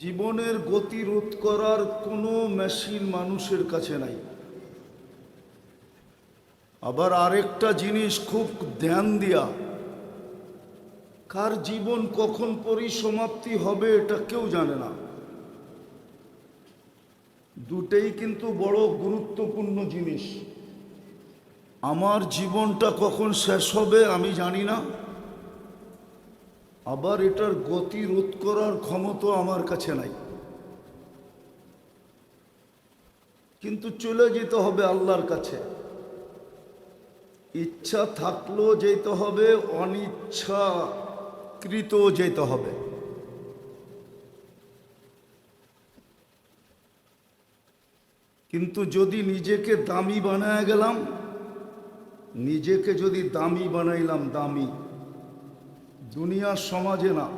জীবনের গতি রোধ করার কোনো মেশিন মানুষের কাছে নাই। আবার আরেকটা জিনিস খুব ধ্যান দিয়া, কার জীবন কখন পরিসমাপ্তি হবে এটা কেউ জানে না। দুটেই কিন্তু বড় গুরুত্বপূর্ণ জিনিস। আমার জীবনটা কখন শেষ হবে আমি জানি না। আবার এটার গতি রোধ করার ক্ষমতা আমার কাছে নাই। কিন্তু চলে যেতে হবে আল্লাহর কাছে। ইচ্ছা থাকলেও যেতে হবে অনিচ্ছাকৃত যেতে হবে। কিন্তু যদি নিজেকে দামি বানায় গেলাম, নিজেকে যদি দামি বানাইলাম দামি দুনিয়ার সমাজে না।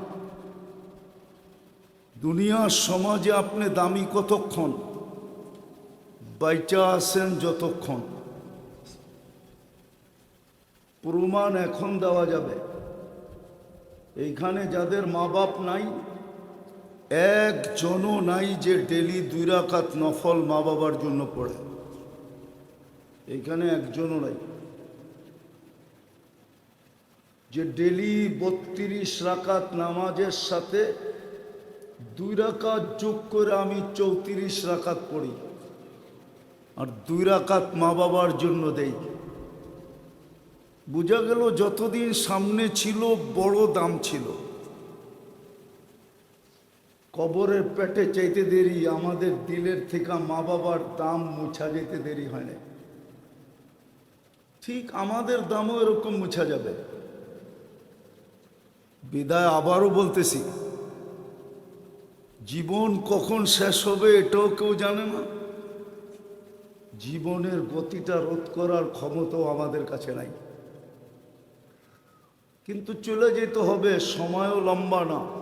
দুনিয়ার সমাজে আপনি দামি কতক্ষণ? বাইচা আছেন যতক্ষণ? প্রমাণ এখন দেওয়া যাবে। এইখানে যাদের মা বাপ নাই, একজনও নাই যে ডেলি দুই রাকাত নফল মা বাবার জন্য পড়ে। এইখানে একজনও নাই। যে ডেলি বত্রিশ রাকাত নামাজের সাথে দুই রাকাত যোগ করে আমি চৌত্রিশ রাকাত পড়ি আর দুই রাকাত মা বাবার জন্য দেই। বোঝা গেল যতদিন সামনে ছিল, বড় দাম ছিল। কবরের পেটে চাইতে দেরি, আমাদের দিলের থেকে মা বাবার দাম মুছা যেতে দেরি হয় না ঠিক আমাদের দামও এরকম মুছা যাবে। বিদায় আবারও বলতেছি, জীবন কখন শেষ হবে এটাও কেউ জানে না। জীবনের গতিটা রোধ করার ক্ষমতাও আমাদের কাছে নাই। কিন্তু চলে যেতে হবে, সময়ও লম্বা না।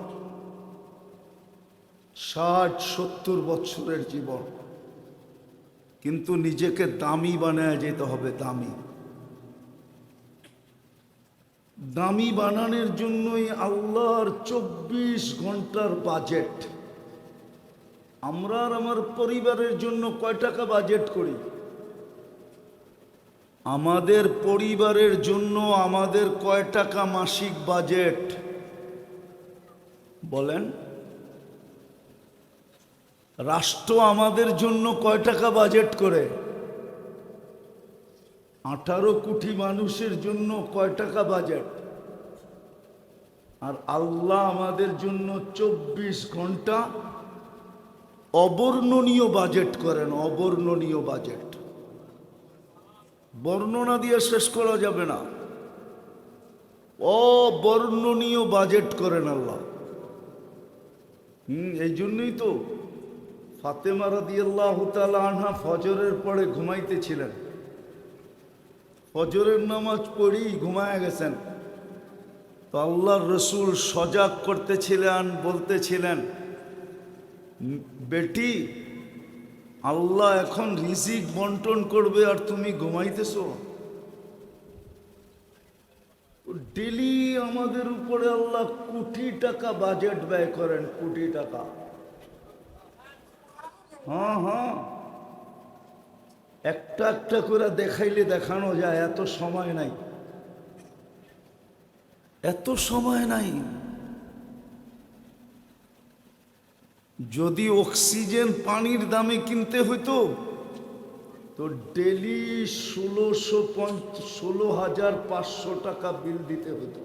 ষাট, সত্তর বছরের জীবন। কিন্তু নিজেকে দামি বানায় যেতে হবে, দামি। দামি বানানোর জন্যই আল্লাহর চব্বিশ ঘণ্টার বাজেট আমরা আর আমার পরিবারের জন্য কয় টাকা বাজেট করি? আমাদের পরিবারের জন্য আমাদের কয় টাকা মাসিক বাজেট বলেন। রাষ্ট্র আমাদের জন্য কয় টাকা বাজেট করে? আঠারো কোটি মানুষের জন্য কয় টাকা বাজেট আর আল্লাহ আমাদের জন্য চব্বিশ ঘণ্টা অবর্ণনীয় বাজেট করেন, অবর্ণনীয় বাজেট বর্ণনা দিয়ে শেষ করা যাবে না। অবর্ণনীয় বাজেট করেন আল্লাহ। হুম, এই জন্যই তো ফাতেমা রাদিয়াল্লাহ তাআলা আনহা ফজরের পরে ঘুমাইতেছিলেন। ফজরের নামাজ পড়েই ঘুমায় গেছেন। তো আল্লাহর রসুল সজাগ করতেছিলেন, বলতেছিলেন, বেটি, আল্লাহ এখন রিজিক বন্টন করবে আর তুমি ঘুমাইতেছো। ডেলি আমাদের উপরে আল্লাহ কোটি টাকা বাজেট ব্যয় করেন, কোটি টাকা। হ্যাঁ হ্যাঁ। একটা একটা করে দেখাইলে দেখানো যায়, এত সময় নাই। এত সময় নাই। যদি অক্সিজেন পানির দামে কিনতে হইতো, তো ডেলি ষোলোশো পঞ্চ, ষোলো হাজার পাঁচশো টাকা বিল দিতে হতো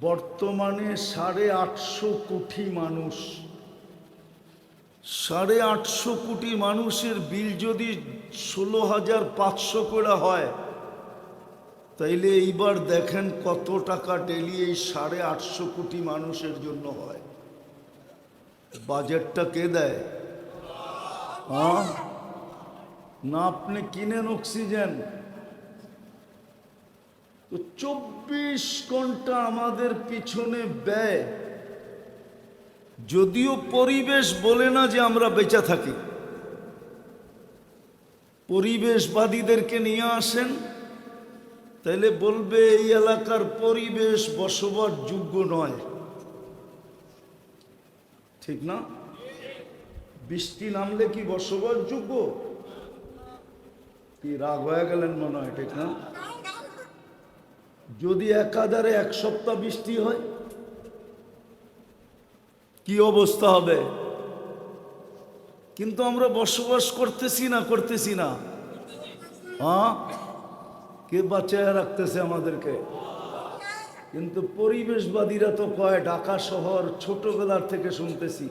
বর্তমানে সাড়ে আটশো কোটি মানুষ সাড়ে আটশো কোটি মানুষের বিল যদি ষোলো হাজার পাঁচশো করে হয়, তাইলে এইবার দেখেন কত টাকা ডেলি এই সাড়ে আটশো কোটি মানুষের জন্য হয়। বাজেটটা কে দেয়? হ্যাঁ? না, আপনি কিনেন অক্সিজেন। চব্বিশ ঘণ্টা আমাদের পিছনে ব্যয়। যদিও পরিবেশ বলে না যে আমরা বেঁচে থাকি। পরিবেশবাদীদেরকে নিয়ে আসেন, তাইলে বলবে এই এলাকার পরিবেশ বসবার যোগ্য নয়। ঠিক না? বৃষ্টি নামলে কি বসবাসযোগ্য কি রাগ হয়ে গেলেন মনে হয়, ঠিক না? যদি একাধারে এক সপ্তাহ বৃষ্টি হয় কি অবস্থা হবে? কিন্তু আমরা বসবাস করতেছি না করতেছি না। হ্যাঁ? কে বাঁচায় রাখতেছে আমাদেরকে? কিন্তু পরিবেশবাদীরা তো কয়, ঢাকা শহর ছোটবেলার থেকে শুনতেছি।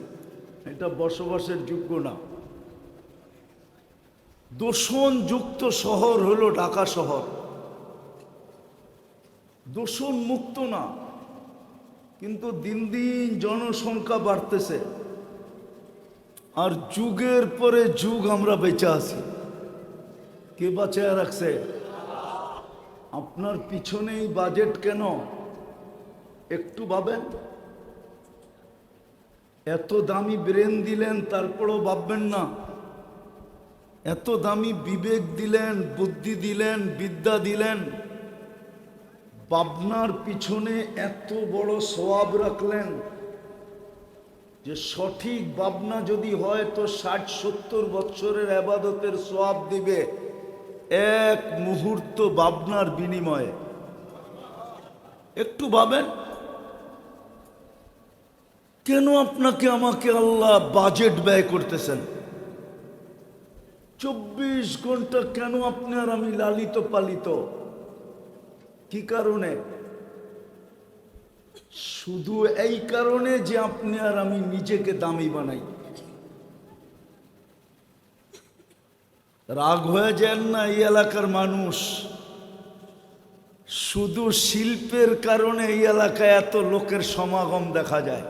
এটা বসবাসের যোগ্য না। দূষণযুক্ত শহর হলো ঢাকা শহর। দূষণ মুক্ত না। কিন্তু দিন দিন জনসংখ্যা বাড়তেছে। আর যুগের পরে যুগ আমরা বেঁচে আছি। কে বাঁচায় রাখছে? আপনার পিছনেই বাজেট কেন? একটু ভাবেন। এত দামি ব্রেন দিলেন, তারপরও ভাববেন না। এত দামি বিবেক দিলেন, বুদ্ধি দিলেন, বিদ্যা দিলেন। পাবনার পিছনে এত বড় সোয়াব রাখলেন যে সঠিক ভাবনা যদি হয় তো ষাট সত্তর বৎসরের আবাদতের সোয়াব দিবে এক মুহূর্ত ভাবনার বিনিময়ে। একটু ভাবেন, কেন আপনাকে আমাকে আল্লাহ বাজেট ব্যয় করতেছেন? চব্বিশ ঘণ্টা কেন আপনি আর আমি লালিত পালিত? কি কারণে? শুধু এই কারণে যে আপনি আর আমি নিজেকে দামি বানাই। রাগ হয়ে যান না এই এলাকার মানুষ। শুধু শিল্পের কারণে এই এলাকায় এত লোকের সমাগম দেখা যায়।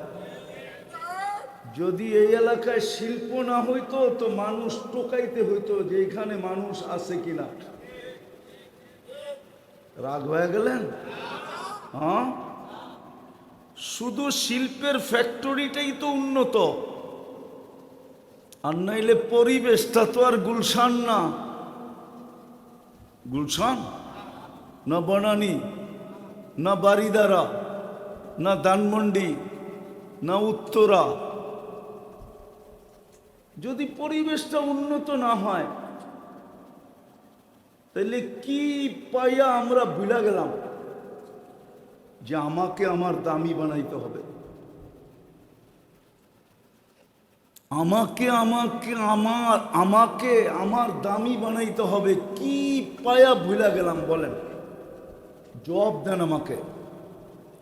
যদি এই এলাকায় শিল্প না হইতো, তো মানুষ টোকাইতে হইতো যে এখানে মানুষ আছে কিনা। রাগ হয়ে গেলেন? হ্যাঁ? শুধু শিল্পের ফ্যাক্টরিটাই তো উন্নত। আর নাইলে পরিবেশটা তো আর গুলশান না। গুলশান? না বনানি? না বারিদারা না দানমন্ডি না উত্তরা? যদি পরিবেশটা উন্নত না হয় তাহলে কি পাইয়া আমরা বিলা গেলাম? যে আমাকে আমার দামি বানাইতে হবে। আমাকে আমাকে, আমার আমাকে, আমার দামি বানাইতে হবে, কি পায়া ভুলা গেলাম বলেন? জবাব দেন আমাকে।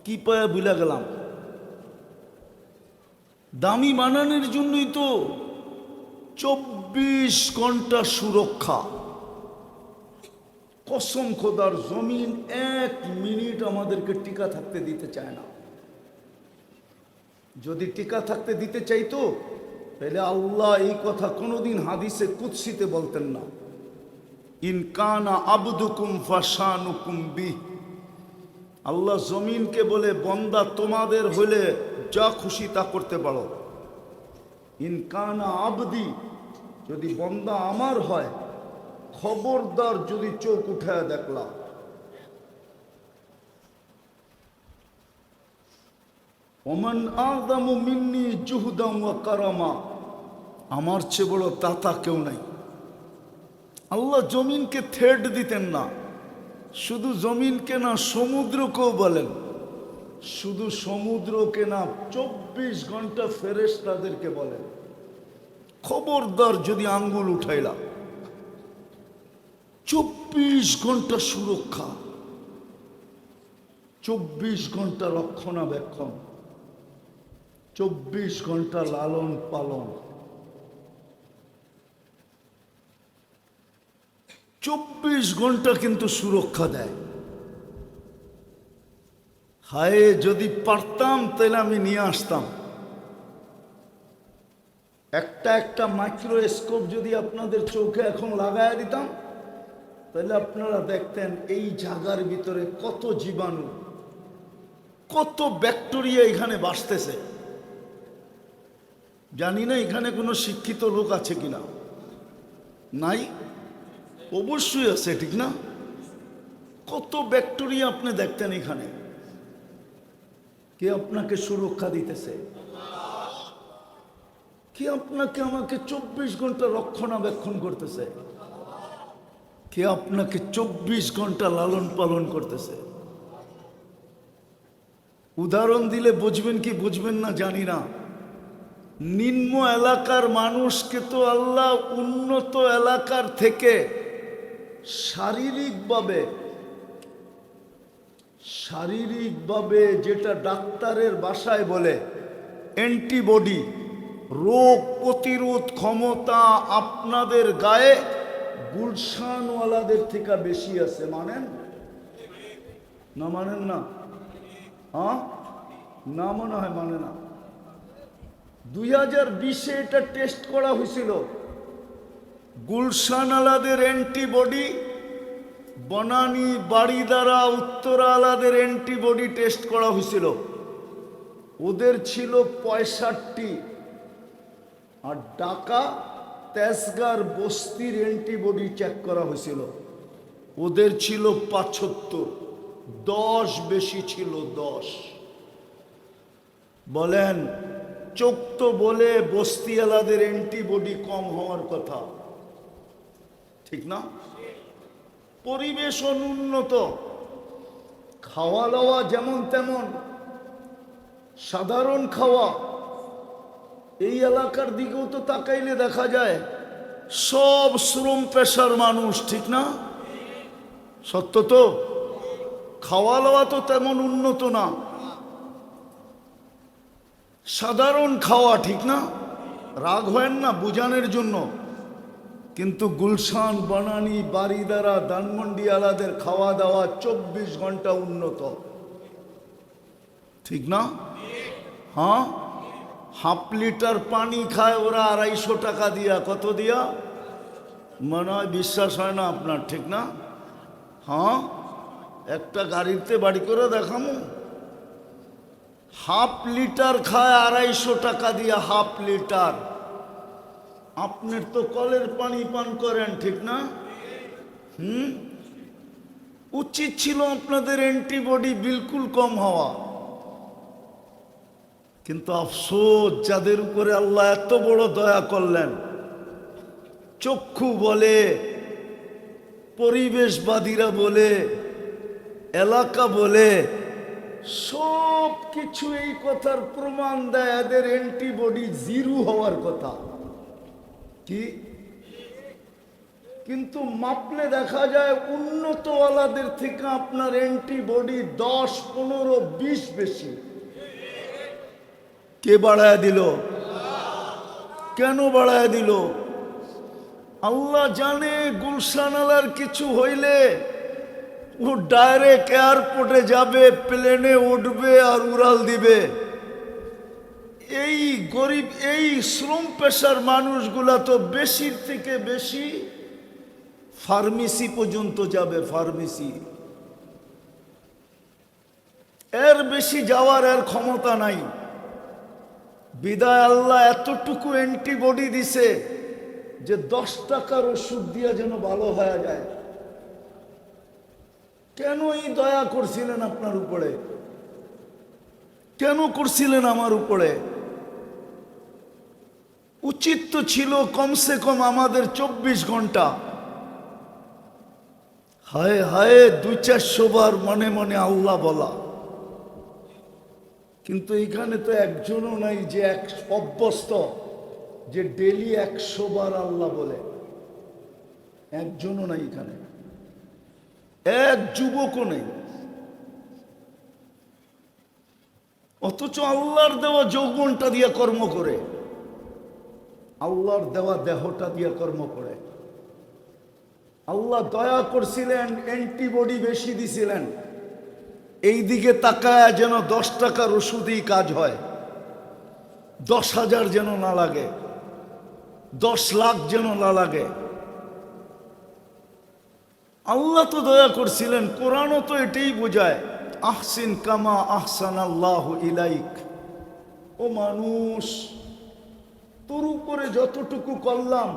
কি পায়া ভুলা গেলাম? দামি বানানোর জন্যই তো চব্বিশ ঘণ্টা সুরক্ষা। কসম খোদার জমিন এক মিনিট আমাদেরকে টিকা থাকতে দিতে চায় না। যদি টিকা থাকতে দিতে চাইতো, তাহলে আল্লাহ এই কথা কোনোদিন হাদিসে কুৎসিতে বলতেন না। ইনকানা আবদুকুম ফাশানুকুম বি আল্লাহ জমিনকে বলে, বন্দা তোমাদের হলে যা খুশি তা করতে পারো। ইনকানা আবদি, যদি বন্দা আমার হয় খবরদার যদি চোখ উঠে দেখলা ওমান আদামু মিন্নি জুহুদাম কারামা। আমার চেয়ে বড় দাতা কেউ নাই। আল্লাহ জমিনকে থ্রেড দিতেন না। শুধু জমিনকে না সমুদ্রকেও বলেন। শুধু সমুদ্রকে না চব্বিশ ঘণ্টা ফেরেস তাদেরকে বলেন। খবরদার যদি আঙ্গুল উঠাইলা চব্বিশ ঘণ্টা সুরক্ষা। চব্বিশ ঘণ্টা রক্ষণাবেক্ষণ। চব্বিশ ঘণ্টা লালন পালন। চব্বিশ ঘণ্টা কিন্তু সুরক্ষা দেয়। হায়, যদি পারতাম তাহলে আমি নিয়ে আসতাম। একটা একটা মাইক্রোস্কোপ যদি আপনাদের চোখে এখন লাগায় দিতাম তাহলে আপনারা দেখতেন এই জায়গার ভিতরে কত জীবাণু, কত ব্যাকটেরিয়া এখানে বাসতেছে। জানি না এখানে কোনো শিক্ষিত লোক আছে কিনা। নাই? অবশ্যই আছে, ঠিক না? কত ব্যাকটেরিয়া আপনি দেখতেন এখানে। কে আপনাকে সুরক্ষা দিতেছে? কে আপনাকে আমাকে চব্বিশ ঘণ্টা রক্ষণাবেক্ষণ করতেছে? কে আপনাকে চব্বিশ ঘণ্টা লালন পালন করতেছে? উদাহরণ দিলে বুঝবেন কি বুঝবেন না জানি না। নিম্ন এলাকার মানুষকে তো আল্লাহ উন্নত এলাকার থেকে শারীরিকভাবে শারীরিকভাবে যেটা ডাক্তারের বাসায় বলে, অ্যান্টিবডি, রোগ প্রতিরোধ ক্ষমতা আপনাদের গায়ে গুলশানওয়ালাদের থেকে বেশি আছে, মানেন? না মানেন না। হ্যাঁ? না মনে হয় মানে না। দুই হাজার বিশে এটা টেস্ট করা হয়েছিল। গুলশান আলাদের অ্যান্টিবডি, বনানী বাড়িদারা উত্তরা আলাদের অ্যান্টিবডি টেস্ট করা হয়েছিল। ওদের ছিল পঁয়ষট্টি। আর ঢাকা তেজগার বস্তির অ্যান্টিবডি চেক করা হয়েছিল। ওদের ছিল পাঁচাত্তর দশ বেশি ছিল দশ। বলেন, চোখ তো বলে বস্তিওয়ালাদের অ্যান্টিবডি কম হওয়ার কথা। ঠিক না? পরিবেশ অনুন্নত। খাওয়া দাওয়া যেমন তেমন। সাধারণ খাওয়া। এই এলাকার দিকেও তো তাকাইলে দেখা যায়, সব শ্রম পেশার মানুষ, ঠিক না? সত্য তো? খাওয়া দাওয়া তো তেমন উন্নত না। সাধারণ খাওয়া, ঠিক না? রাগ হয় না বুঝানোর জন্য। কিন্তু গুলশান, বানানি বাড়িদারা ধানমন্ডি আলাদের খাওয়া দাওয়া চব্বিশ ঘণ্টা উন্নত। ঠিক না? হ্যাঁ? হাফ লিটার পানি খায় ওরা আড়াইশো টাকা দিয়া। কত দিয়া? মনে হয় বিশ্বাস হয় না আপনার, ঠিক না? হ্যাঁ? একটা গাড়িতে বাড়ি করে দেখামো। হাফ লিটার খায় আড়াইশো টাকা দিয়া, হাফ লিটার। আপনার তো কলের পানি পান করেন, ঠিক না? হুম? উচিত ছিল আপনাদের অ্যান্টিবডি বিলকুল কম হওয়া। কিন্তু আফসোস, যাদের উপরে আল্লাহ এত বড় দয়া করলেন, চক্ষু বলে, পরিবেশবাদীরা বলে, এলাকা বলে সব কিছু এই কথার প্রমাণ দেয় এদের অ্যান্টিবডি জিরো হওয়ার কথা। কি? কিন্তু মাপলে দেখা যায় উন্নতওয়ালাদের থেকে আপনার অ্যান্টিবডি দশ, পনেরো, বিশ বেশি। কে বাড়ায় দিল? কেন বাড়ায় দিল? আল্লাহ জানে গুলশান আলার কিছু হইলে ও ডাইরেক্ট এয়ারপোর্টে যাবে, প্লেনে উঠবে আর উড়াল দিবে। এই গরিব, এই শ্রম পেশার মানুষগুলা তো বেশির থেকে বেশি ফার্মেসি পর্যন্ত যাবে, ফার্মেসি। এর বেশি যাওয়ার এর ক্ষমতা নাই। বিদায় আল্লাহ এতটুকু অ্যান্টিবডি দিছে যে দশ টাকার ওষুধ দিয়া যেন ভালো হয়ে যায়। কেন এই দয়া করছিলেন আপনার উপরে? কেন করছিলেন আমার উপরে? উচিত তো ছিল কমসে কম আমাদের চব্বিশ ঘণ্টা। হায় হায়, দুই চারশো বার মনে মনে আল্লাহ বলা। কিন্তু এখানে তো একজনও নাই যে এক অভ্যস্ত, যে ডেলি একশো বার আল্লাহ বলে। একজনও নাই এখানে। এক যুবকও নেই। অথচ আল্লাহর দেওয়া যৌবনটা দিয়ে কর্ম করে। আল্লাহর দেওয়া দেহটা দিয়ে কর্ম করে। আল্লাহ দয়া করছিলেন, অ্যান্টিবডি বেশি দিছিলেন। এই দিকে তাকায় যেন দশ টাকার ওষুধই কাজ হয়। দশ হাজার যেন না লাগে। দশ লাখ যেন না লাগে। আল্লাহ তো দয়া করছিলেন, কোরআনও তো এটাই বোঝায়, আহসিন কামা আহসান আল্লাহ ইলাইক। ও মানুষ, তোর উপরে যতটুকু করলাম,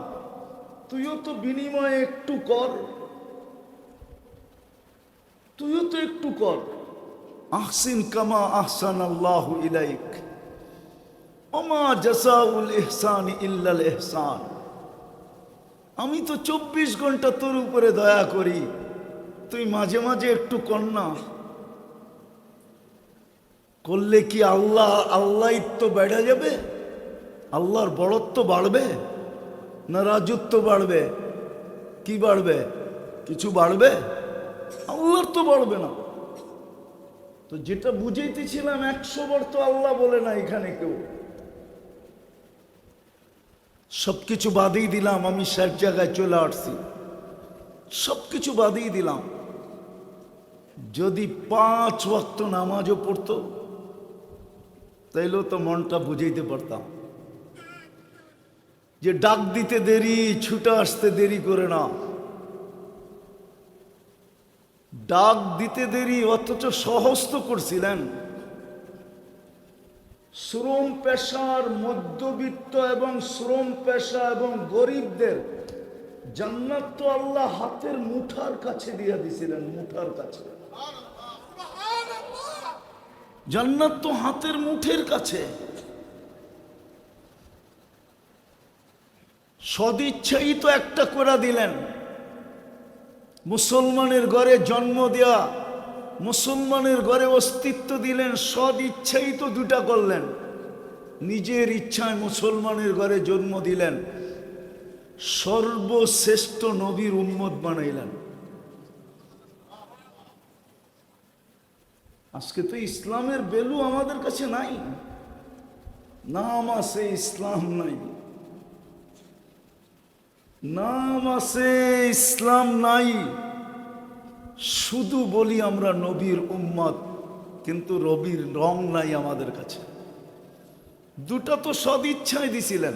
তুইও তো বিনিময়ে একটু কর। তুইও তো একটু কর। আহসিন কামা আহসান আল্লাহ ইলাইক। ওমা জাসাউল ইহসান ইল্লাল ইহসান। আমি তো চব্বিশ ঘণ্টা তোর উপরে দয়া করি, তুই মাঝে মাঝে একটু কন্যা। করলে কি আল্লাহ আল্লাহ তো বেড়ে যাবে? আল্লাহর বড়ত্ব বাড়বে? না রাজত্ব বাড়বে? কি বাড়বে? কিছু বাড়বে? আল্লাহর তো বাড়বে না। তো যেটা বুঝাইতেছিলাম একশো বার তো আল্লাহ বলে না এখানে কেউ। সবকিছু বাদেই দিলাম, আমি শেষ জায়গায় চলে আসছি। সবকিছু বাদেই দিলাম। যদি পাঁচ ওয়াক্ত নামাজও পড়তো, তাইলেও তো মনটা বুঝাইতে পারতাম। যে ডাক দিতে দেরি, ছুটে আসতে দেরি করে না। ডাক দিতে দেরি, অথচ সহজ তো করছিলেন। শ্রম পেশার মধ্যবিত্ত এবং শ্রম পেশা এবং গরিবদের জান্নাত তো আল্লাহ হাতের মুঠার কাছে দিয়ে দিছিলেন, মুঠার কাছে। জান্নাত তো হাতের মুঠের কাছে। সদিচ্ছাই তো একটা করে দিলেন। মুসলমানের ঘরে জন্ম দেয়া মুসলমানের ঘরে অস্তিত্ব দিলেন সদ ইচ্ছাই তো দুটা করলেন। নিজের ইচ্ছায় মুসলমানের ঘরে জন্ম দিলেন। সর্বশ্রেষ্ঠ নবীর উম্মত বানাইলেন। আজকে তো ইসলামের বেলু আমাদের কাছে নাই। নাম আছে ইসলাম নাই। নাম আছে ইসলাম নাই। শুধু বলি আমরা নবীর উম্মত, কিন্তু রবির রং নাই আমাদের কাছে। দুটা তো সদিচ্ছায় দিছিলেন।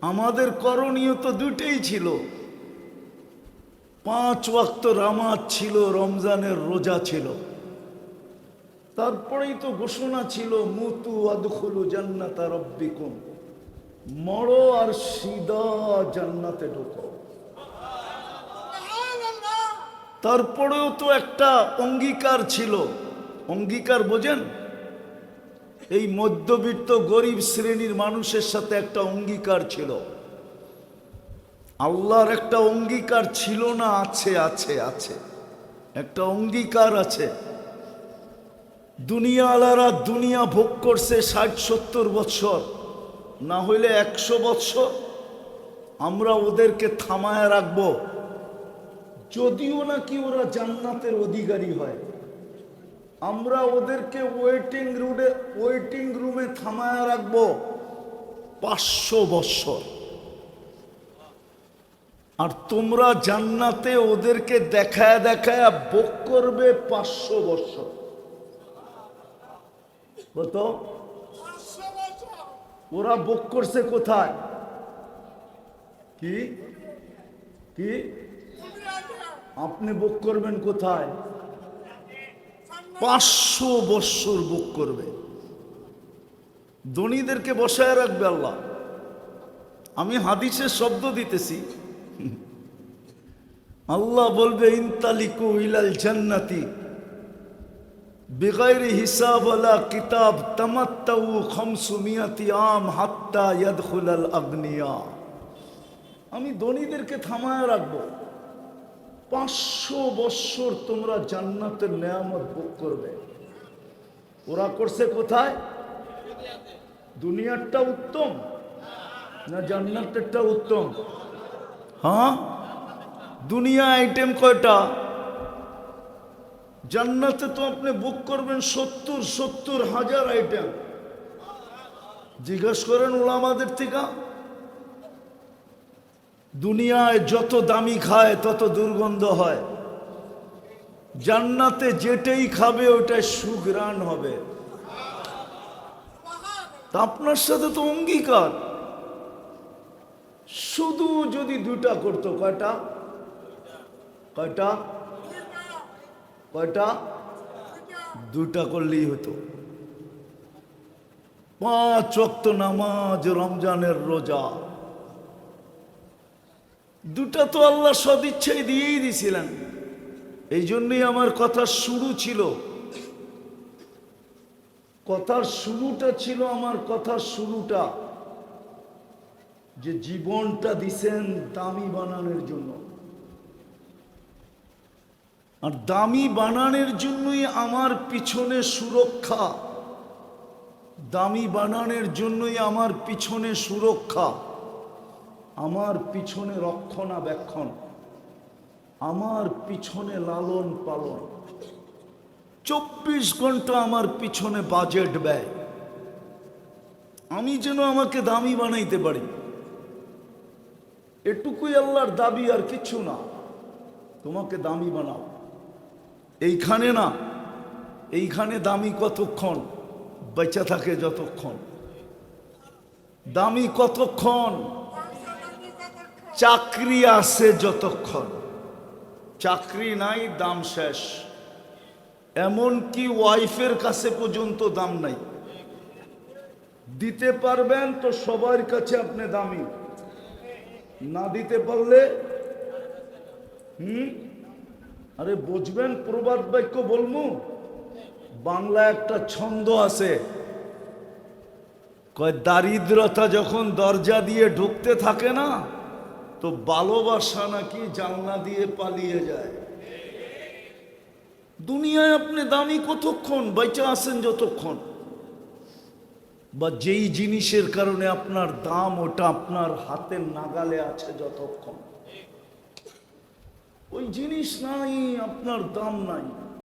আমাদের করণীয় তো দুটেই ছিল। পাঁচ ওয়াক্ত রামাজ ছিল, রমজানের রোজা ছিল। তারপরেই তো ঘোষণা ছিল, মুতু আদখুলু জান্নাতা রব্বিকুম। মরো আর সিদা জান্নাতে ঢোকো। তারপরেও তো একটা অঙ্গীকার ছিল। অঙ্গীকার বোঝেন? এই মধ্যবিত্ত গরিব শ্রেণির মানুষের সাথে একটা অঙ্গীকার ছিল। আল্লাহর একটা অঙ্গীকার ছিল না, আছে আছে আছে। একটা অঙ্গীকার আছে। দুনিয়া আলারা দুনিয়া ভোগ করছে ষাট সত্তর বৎসর। না হইলে একশো বৎসর আমরা ওদেরকে থামায় রাখব। যদিও নাকি ওরা জান্নাতের অধিকারী হয়। আমরা ওদেরকে ওয়েটিং রুমে ওয়েটিং রুমে থামায় রাখব পাঁচশো বৎসর। আর তোমরা জান্নাতে ওদেরকে দেখায় দেখায় ভোগ করবে পাঁচশো বৎসর। কত ওরা ভোগ করছে কোথায়? কি? কি? আপনি বুক করবেন কোথায়? পাঁচশো বৎসর বুক করবে। ধনীদেরকে বসায় রাখবে আল্লাহ। আমি হাদিসের শব্দ দিতেছি। আল্লাহ বলবে, ইন্তালিকু ইলাল জান্নাতি। بغير হিসাব ওয়ালা কিতাব তামাত্তাউ খামসু মিয়াতি আম হাত্তা ইয়াদখুলাল আগনিয়া আমি ধনীদেরকে থামায় রাখবো পাঁচশো বৎসর তোমরা জান্নাতের নেয়ামত ভোগ করবে ওরা করছে কোথায় দুনিয়ারটা উত্তম না জান্নাতেরটা উত্তম হ্যাঁ দুনিয়া আইটেম কয়টা জান্নাতে তো আপনি বুক করবেন সত্তর সত্তর হাজার আইটেম জিজ্ঞেস করেন ওলামাদের থেকে, দুনিয়ায় যত দামি খায়, তত দুর্গন্ধ হয়। জান্নাতে যেটাই খাবে ওটাই সুগ্রাণ হবে। তা আপনার সাথে তো অঙ্গীকার। শুধু যদি দুটা করতো, কয়টা? কয়টা? কয়টা? দুটা করলেই হতো। পাঁচ ওয়াক্ত নামাজ রমজানের রোজা। দুটা তো আল্লাহ সদিচ্ছায় দিয়েই দিছিলেন এই জন্যই আমার কথা শুরু ছিল। কথার শুরুটা ছিল আমার কথার শুরুটা। যে জীবনটা দিছেন দামি বানানোর জন্য। আর দামি বানানোর জন্যই আমার পিছনে সুরক্ষা। দামি বানানোর জন্যই আমার পিছনে সুরক্ষা। আমার পিছনে রক্ষণাবেক্ষণ। আমার পিছনে লালন পালন। চব্বিশ ঘণ্টা আমার পিছনে বাজেট ব্যয়। আমি যেন আমাকে দামি বানাইতে পারি। এটুকুই আল্লাহর দাবি আর কিছু না। তোমাকে দামি বানাও। এইখানে না, এইখানে দামি কতক্ষণ? বেঁচে থাকে যতক্ষণ। দামি কতক্ষণ? চাকরি আসে যতক্ষণ। চাকরি নাই, দাম শেষ। এমনকি ওয়াইফের কাছে পর্যন্ত দাম নাই। দিতে পারবেন তো সবার কাছে আপনি দামি। না দিতে পারলে, হুম? আরে বুঝবেন, প্রবাদ বাক্য বলমু বাংলা একটা ছন্দ আছে। কয়, দারিদ্রতা যখন দরজা দিয়ে ঢুকতে থাকে না, তো ভালোবাসা নাকি জানলা দিয়ে পালিয়ে যায়। দুনিয়ায় আপনি দামি কতক্ষণ? বেঁচে আছেন যতক্ষণ। বা যেই জিনিসের কারণে আপনার দাম ওটা আপনার হাতের নাগালে আছে যতক্ষণ। ওই জিনিস নাই আপনার দাম নাই।